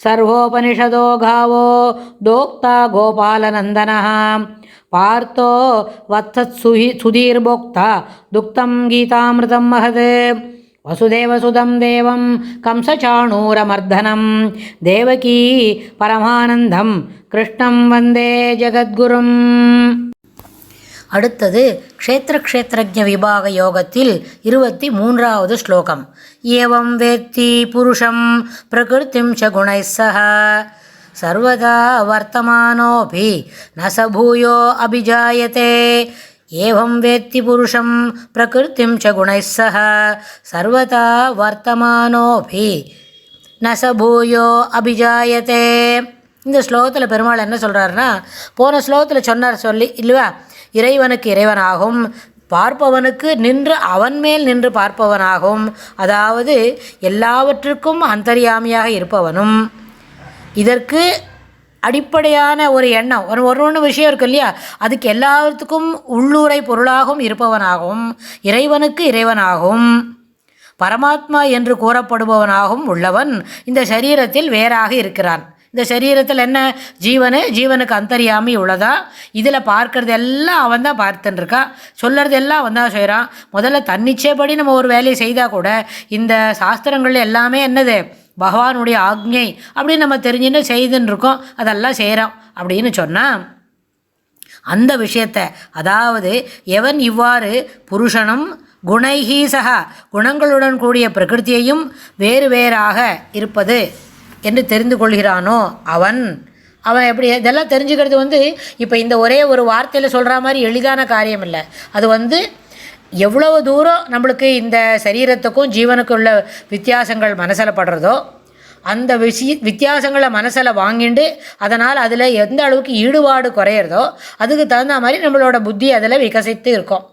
ಸರ್ವೋಪನಿಷದೋ ಗಾವೋ ದೋಕ್ತ ಗೋಪಾಲನಂದನ ಪಾರ್ಥೋ ವತ್ಸತ್ಸುಹಿ ಸುಧೀರ್ಭೋಕ್ತ ದುಕ್ತಂ ಗೀತಾಮೃತಂ ಮಹತ್ ವಸುದೇವಸುಧಂ ದೇವಂ ಕಂಸಚಾಣೂರಮರ್ಧನಂ ದೇವಕೀ ಪರಮಾನಂದಂ ಕೃಷ್ಣಂ ವಂದೇ ಜಗದ್ಗುರುಂ அடுத்தது க்ஷேத்திர க்ஷேத்திரஜ விபாக யோகத்தில் இருபத்தி மூன்றாவது ஸ்லோகம். ஏவம் வேத்தி புருஷம் பிரகிருத்திம் ச சக சர்வதா வர்த்தமானோபி ந ச பூயோ அபிஜாயதே. ஏவம் வேத்தி புருஷம் பிரகிருத்திம் ச சக சர்வதா வர்த்தமானோபி ந ச பூயோ அபிஜாயதே. இந்த ஸ்லோகத்தில் பெருமாள் என்ன சொல்கிறாருன்னா போன ஸ்லோகத்தில் சொன்னார் சொல்லி இல்லையா இறைவனுக்கு இறைவனாகும். பார்ப்பவனுக்கு நின்று அவன் மேல் நின்று பார்ப்பவனாகும். அதாவது எல்லாவற்றுக்கும் அந்தரியாமையாக இருப்பவனும். இதற்கு அடிப்படையான ஒரு எண்ணம் ஒரு ஒரு ஒன்று விஷயம் இருக்கு இல்லையா? அதுக்கு எல்லாத்துக்கும் உள்ளூரை பொருளாகவும் இருப்பவனாகவும் இறைவனுக்கு இறைவனாகும் பரமாத்மா என்று கூறப்படுபவனாகவும் உள்ளவன் இந்த சரீரத்தில் வேறாக இருக்கிறான். இந்த சரீரத்தில் என்ன? ஜீவனு ஜீவனுக்கு அந்தரியாமி உள்ளதா? இதில் பார்க்கறது எல்லாம் அவன் தான் பார்த்துன்னு இருக்கான் சொல்கிறது எல்லாம் அவன் தான் செய்கிறான். முதல்ல தன்னிச்சைப்படி நம்ம ஒரு வேலையை செய்தால் கூட இந்த சாஸ்திரங்கள் எல்லாமே என்னது? பகவானுடைய ஆக்ஞை அப்படின்னு நம்ம தெரிஞ்சுன்னு செய்துன்னு இருக்கோம். அதெல்லாம் செய்கிறோம் அப்படின்னு சொன்னால் அந்த விஷயத்தை அதாவது எவன் இவ்வாறு புருஷனும் குணைஹீசக குணங்களுடன் கூடிய பிரகிருதியையும் வேறு வேறாக இருப்பது என்று தெரிந்து கொள்கிறானோ அவன்? அவன் எப்படி இதெல்லாம் தெரிஞ்சுக்கிறது வந்து இப்போ இந்த ஒரே ஒரு வார்த்தையில் சொல்கிற மாதிரி எளிதான காரியம் இல்லை. அது வந்து எவ்வளவு தூரம் நம்மளுக்கு இந்த சரீரத்துக்கும் ஜீவனுக்கும் உள்ள வித்தியாசங்கள் மனசில் படுறதோ அந்த விஷய வித்தியாசங்களை மனசில் வாங்கிண்டு அதனால் அதில் எந்த அளவுக்கு ஈடுபாடு குறையிறதோ அதுக்கு தகுந்த மாதிரி நம்மளோட புத்தி அதில் விகசித்து இருக்கும்.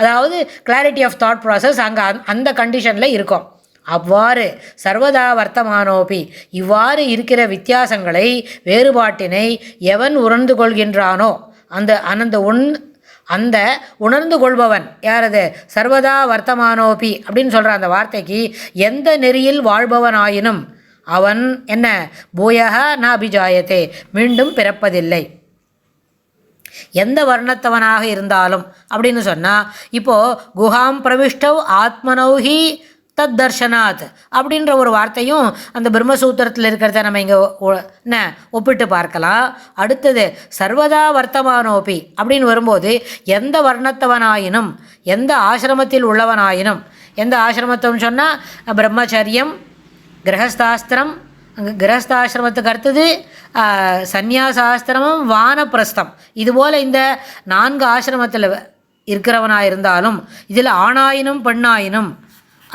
அதாவது கிளாரிட்டி ஆஃப் தாட் ப்ராசஸ் அங்கே அந்த கண்டிஷனில் இருக்கும். அவ்வாறு சர்வதா வர்த்தமானோபி. இவ்வாறு இருக்கிற வித்தியாசங்களை வேறுபாட்டினை எவன் உணர்ந்து கொள்கின்றானோ அந்த அந்த உண் அந்த உணர்ந்து கொள்பவன் யாரது? சர்வதா வர்த்தமானோபி அப்படின்னு சொல்கிற அந்த வார்த்தைக்கு எந்த நெறியில் வாழ்பவனாயினும் அவன் என்ன? பூயக நபிஜாயத்தே மீண்டும் பிறப்பதில்லை. எந்த வர்ணத்தவனாக இருந்தாலும் அப்படின்னு சொன்னால் இப்போது குஹாம் பிரவிஷ்டவ் ஆத்மனௌஹி தத் தர்ஷனாத் அப்படின்ற ஒரு வார்த்தையும் அந்த பிரம்மசூத்திரத்தில் இருக்கிறத நம்ம இங்கே என்ன ஒப்பிட்டு பார்க்கலாம். அடுத்தது சர்வதா வர்த்தமானோபி அப்படின்னு வரும்போது எந்த வர்ணத்தவனாயினும் எந்த ஆசிரமத்தில் உள்ளவனாயினும் எந்த ஆசிரமத்தம்னு சொன்னால் பிரம்மச்சரியம் கிரகஸ்தாஸ்திரம் கிரகஸ்தாசிரமத்துக்கு அடுத்தது சந்நியாசாஸ்திரமும் வானப்பிரஸ்தம். இதுபோல் இந்த நான்கு ஆசிரமத்தில் இருக்கிறவனாக இருந்தாலும் இதில் ஆணாயினும் பெண்ணாயினும்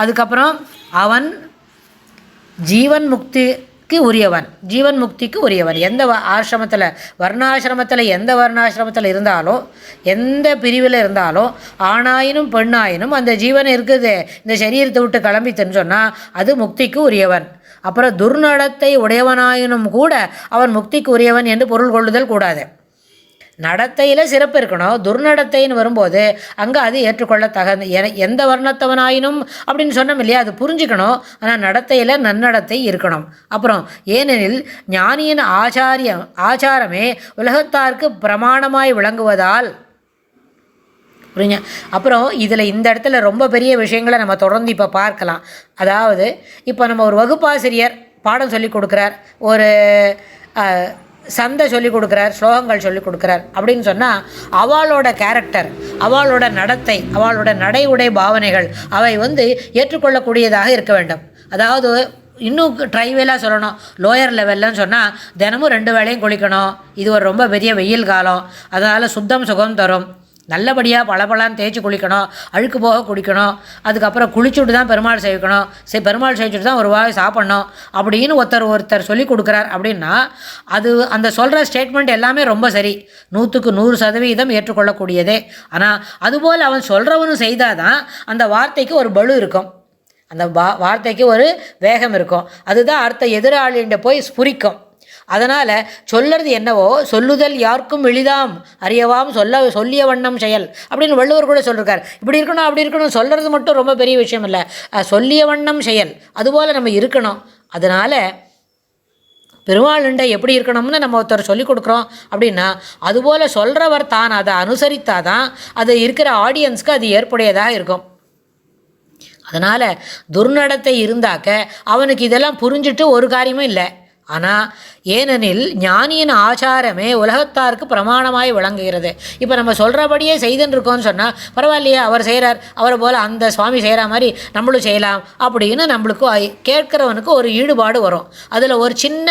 அதுக்கப்புறம் அவன் ஜீவன் முக்திக்கு உரியவன். ஜீவன் முக்திக்கு உரியவன். எந்த ஆசிரமத்தில் வர்ணாசிரமத்தில் எந்த வர்ணாசிரமத்தில் இருந்தாலும் எந்த பிரிவில் இருந்தாலும் ஆணாயினும் பெண்ணாயினும் அந்த ஜீவன் இருக்குது. இந்த சரீரத்தை விட்டு கிளம்பித்துன்னு சொன்னால் அது முக்திக்கு உரியவன். அப்புறம் துர்நடத்தை உடையவனாயினும் கூட அவன் முக்திக்கு உரியவன் என்று பொருள் கொள்ளுதல் கூடாது. நடத்தையில் சிறப்பு இருக்கணும். துர்நடத்தைன்னு வரும்போது அங்கே அது ஏற்றுக்கொள்ள தகுந்த எந்த வர்ணத்தவனாயினும் அப்படின்னு சொன்னோம் இல்லையா? அது புரிஞ்சுக்கணும். ஆனால் நடத்தையில் நன்னடத்தை இருக்கணும். அப்புறம் ஏனெனில் ஞானியின் ஆச்சாரியம் ஆச்சாரமே உலகத்தாருக்கு பிரமாணமாய் விளங்குவதால் புரியுங்க அப்புறம் இதில் இந்த இடத்துல ரொம்ப பெரிய விஷயங்களை நம்ம தொடர்ந்து இப்போ பார்க்கலாம். அதாவது இப்போ நம்ம ஒரு வகுப்பாசிரியர் பாடம் சொல்லி கொடுக்குறார். ஒரு சந்தை சொல்லிக் கொடுக்குறார் ஸ்லோகங்கள் சொல்லிக் கொடுக்குறார் அப்படின்னு சொன்னால் அவளோட கேரக்டர் அவளோட நடத்தை அவளோட நடை உடை பாவனைகள் அவை வந்து ஏற்றுக்கொள்ளக்கூடியதாக இருக்க வேண்டும். அதாவது இன்னும் ட்ரைவேலாக சொல்லணும். லோயர் லெவல்லன்னு சொன்னால் தினமும் ரெண்டு வேளையும் குளிக்கணும். இது ஒரு ரொம்ப பெரிய வெயில் காலம். அதனால் சுத்தம் சுகம் தரும். நல்லபடியாக பளபளான்னு தேய்ச்சி குளிக்கணும் அழுக்கு போக குடிக்கணும் அதுக்கப்புறம் குளிச்சுட்டு தான் பெருமாள் சேவிக்கணும். சரி பெருமாள் சேவிச்சுட்டு தான் ஒரு வாய் சாப்பிட்ணும் அப்படின்னு ஒருத்தர் ஒருத்தர் சொல்லி கொடுக்குறார் அப்படின்னா அது அந்த சொல்கிற ஸ்டேட்மெண்ட் எல்லாமே ரொம்ப சரி. நூற்றுக்கு நூறு சதவீதம் ஏற்றுக்கொள்ளக்கூடியதே. ஆனால் அதுபோல் அவன் சொல்கிறவனும் செய்தால் தான் அந்த வார்த்தைக்கு ஒரு பலு இருக்கும். அந்த வா வார்த்தைக்கு ஒரு வேகம் இருக்கும். அதுதான் அடுத்த எதிராளிகிட்ட போய் ஸ்புரிக்கும். அதனால் சொல்லறது என்னவோ சொல்லுதல் யாருக்கும் எளிதாம். அறியவாம் சொல்ல சொல்லிய வண்ணம் செயல். அப்படின்னு வள்ளுவர் கூட சொல்லியிருக்கார் இப்படி இருக்கணும் அப்படி இருக்கணும் சொல்கிறது மட்டும் ரொம்ப பெரிய விஷயம் இல்லை. சொல்லிய வண்ணம் செயல். அதுபோல் நம்ம இருக்கணும். அதனால் பெருமாளுண்டை எப்படி இருக்கணும்னு நம்ம ஒருத்தர் சொல்லிக் கொடுக்குறோம் அப்படின்னா அதுபோல் சொல்கிறவர் தான் அதை அனுசரித்தாதான் அது இருக்கிற ஆடியன்ஸ்க்கு அது ஏற்புடையதாக இருக்கும். அதனால் துர்நடத்தை இருந்தாக்க அவனுக்கு இதெல்லாம் புரிஞ்சுட்டு ஒரு காரியமும் இல்லை. ஆனால் ஏனெனில் ஞானியின் ஆச்சாரமே உலகத்தாருக்கு பிரமாணமாய் விளங்குகிறது. இப்போ நம்ம சொல்கிறபடியே செய்துன்னு இருக்கோம்னு சொன்னால் பரவாயில்லையே அவர் செய்கிறார் அவரை போல் அந்த சுவாமி செய்கிற மாதிரி நம்மளும் செய்யலாம் அப்படின்னு நம்மளுக்கு ஐ- கேட்குறவனுக்கு ஒரு ஈடுபாடு வரும். அதில் ஒரு சின்ன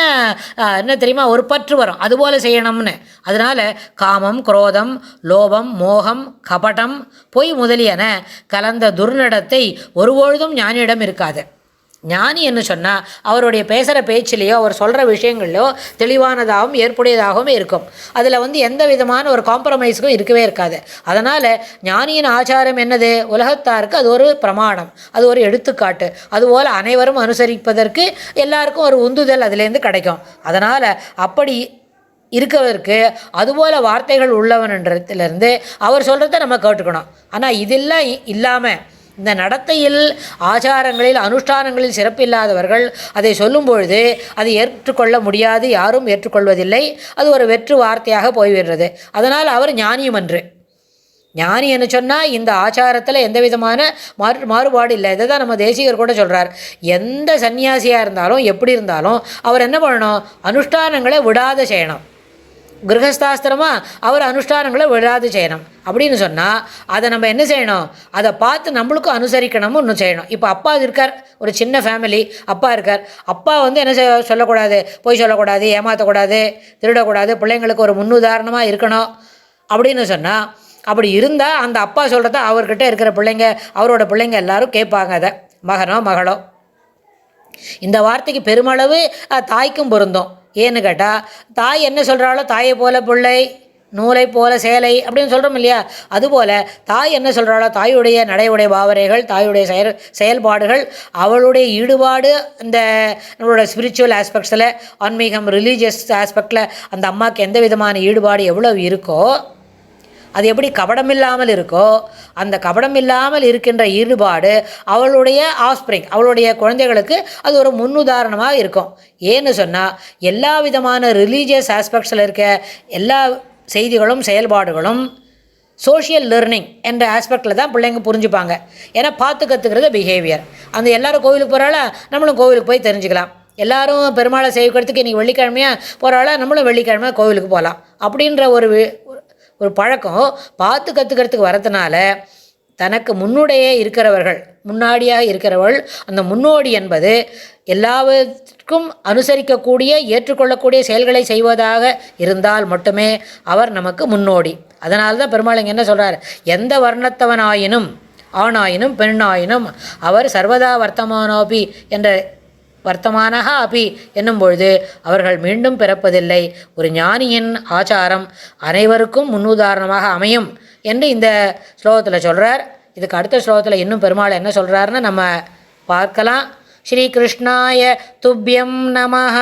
என்ன தெரியுமா ஒரு பற்று வரும். அதுபோல் செய்யணும்னு. அதனால் காமம் குரோதம் லோபம் மோகம் கபடம் பொய் முதலியன கலந்த துர்நடத்தை ஒருபொழுதும் ஞானியிடம் இருக்காது. ஞானி என்ன சொன்னால் அவருடைய பேசுகிற பேச்சிலேயோ அவர் சொல்கிற விஷயங்கள்லையோ தெளிவானதாகவும் ஏற்புடையதாகவும் இருக்கும். அதில் வந்து எந்த விதமான ஒரு காம்ப்ரமைஸுக்கும் இருக்கவே இருக்காது. அதனால் ஞானியின் ஆச்சாரம் என்னது? உலகத்தாருக்கு அது ஒரு பிரமாணம். அது ஒரு எடுத்துக்காட்டு. அதுபோல் அனைவரும் அனுசரிப்பதற்கு எல்லாருக்கும் ஒரு உந்துதல் அதுலேருந்து கிடைக்கும். அதனால் அப்படி இருக்கவருக்கு அதுபோல் வார்த்தைகள் உள்ளவன்றதுலேருந்து அவர் சொல்கிறத நம்ம கேட்டுக்கணும். ஆனால் இதெல்லாம் இல்லாமல் இந்த நடத்தையில் ஆச்சாரங்களில் அனுஷ்டானங்களில் சிறப்பில்லாதவர்கள் அதை சொல்லும் பொழுது அதை ஏற்றுக்கொள்ள முடியாது யாரும் ஏற்றுக்கொள்வதில்லை. அது ஒரு வெற்று வார்த்தையாக போய்விடுறது அதனால் அவர் ஞானியும் அன்று. ஞானி என்ன சொன்னால் இந்த ஆச்சாரத்தில் எந்த விதமான மாறு மாறுபாடு இல்லை. இதை தான் நம்ம தேசிகர் கூட சொல்கிறார் எந்த சன்னியாசியாக இருந்தாலும் எப்படி இருந்தாலும் அவர் என்ன பண்ணணும்? அனுஷ்டானங்களை விடாத செய்யணும். கிரகஸ்தாஸ்திரமா அவர் அனுஷ்டானங்களை விழாது செய்யணும். அப்படின்னு சொன்னால் அதை நம்ம என்ன செய்யணும்? அதை பார்த்து நம்மளுக்கும் அனுசரிக்கணும்னு ஒன்று செய்யணும். இப்போ அப்பா இருக்கார் ஒரு சின்ன ஃபேமிலி அப்பா இருக்கார். அப்பா வந்து என்ன செய்ய சொல்லக்கூடாது. பொய் சொல்லக்கூடாது ஏமாற்றக்கூடாது திருடக்கூடாது பிள்ளைங்களுக்கு ஒரு முன்னுதாரணமாக இருக்கணும். அப்படின்னு சொன்னால் அப்படி இருந்தால் அந்த அப்பா சொல்கிறத அவர்கிட்ட இருக்கிற பிள்ளைங்க அவரோட பிள்ளைங்க எல்லாரும் கேட்பாங்க அதை. மகனோ மகளோ. இந்த வார்த்தைக்கு பெருமளவு தாய்க்கும் பொருந்தும். ஏன்னு கேட்டால் தாய் என்ன சொல்கிறாளோ தாயை போல பிள்ளை நூலை போல சேலை அப்படின்னு சொல்கிறோம் இல்லையா? அதுபோல் தாய் என்ன சொல்கிறாளோ தாயுடைய நடையுடைய பாவனைகள் தாயுடைய செயல் செயல்பாடுகள் அவளுடைய ஈடுபாடு இந்த நம்மளோட ஸ்பிரிச்சுவல் ஆஸ்பெக்ட்ஸில் ஆன்மீகம் ரிலீஜியஸ் ஆஸ்பெக்டில் அந்த அம்மாவுக்கு எந்த விதமான ஈடுபாடு எவ்வளவு இருக்கோ அது எப்படி கபடம் இல்லாமல் இருக்கோ அந்த கபடம் இல்லாமல் இருக்கின்ற ஈடுபாடு அவளுடைய ஆஸ்பிரிங் அவளுடைய குழந்தைகளுக்கு அது ஒரு முன்னுதாரணமாக இருக்கும். ஏன்னு சொன்னால் எல்லா விதமான ரிலீஜியஸ் ஆஸ்பெக்ட்ஸில் இருக்க எல்லா செய்திகளும் செயல்பாடுகளும் சோஷியல் லேர்னிங் என்ற ஆஸ்பெக்டில் தான் பிள்ளைங்க புரிஞ்சுப்பாங்க. ஏன்னா பார்த்து கற்றுக்கிறது பிஹேவியர் அந்த எல்லாரும் கோவிலுக்கு போகிறால நம்மளும் கோவிலுக்கு போய் தெரிஞ்சுக்கலாம். எல்லாரும் பெருமாளை செய்வக்கிறதுக்கு இன்றைக்கி வெள்ளிக்கிழமையாக போகிறால நம்மளும் வெள்ளிக்கிழமை கோவிலுக்கு போகலாம். அப்படின்ற ஒரு ஒரு பழக்கம். பார்த்து கற்றுக்கிறதுக்கு வரதுனால தனக்கு முன்னுடையே இருக்கிறவர்கள் முன்னாடியாக இருக்கிறவள் அந்த முன்னோடி என்பது எல்லாவற்றுக்கும் அனுசரிக்கக்கூடிய ஏற்றுக்கொள்ளக்கூடிய செயல்களை செய்வதாக இருந்தால் மட்டுமே அவர் நமக்கு முன்னோடி. அதனால தான் பெருமாள் என்ன சொல்கிறார் எந்த வர்ணத்தவனாயினும் ஆணாயினும் பெண்ணாயினும் அவர் சர்வதா வர்த்தமானோபி என்ற வர்த்தமானஹா அபி என்னும் பொழுது அவர்கள் மீண்டும் பிறப்பதில்லை. ஒரு ஞானியின் ஆச்சாரம் அனைவருக்கும் முன்னுதாரணமாக அமையும் என்று இந்த ஸ்லோகத்தில் சொல்கிறார் இதுக்கு அடுத்த ஸ்லோகத்தில் இன்னும் பெருமாள் என்ன சொல்கிறாருன்னு நம்ம பார்க்கலாம். ஸ்ரீ கிருஷ்ணாய துப்பியம் நமஹ.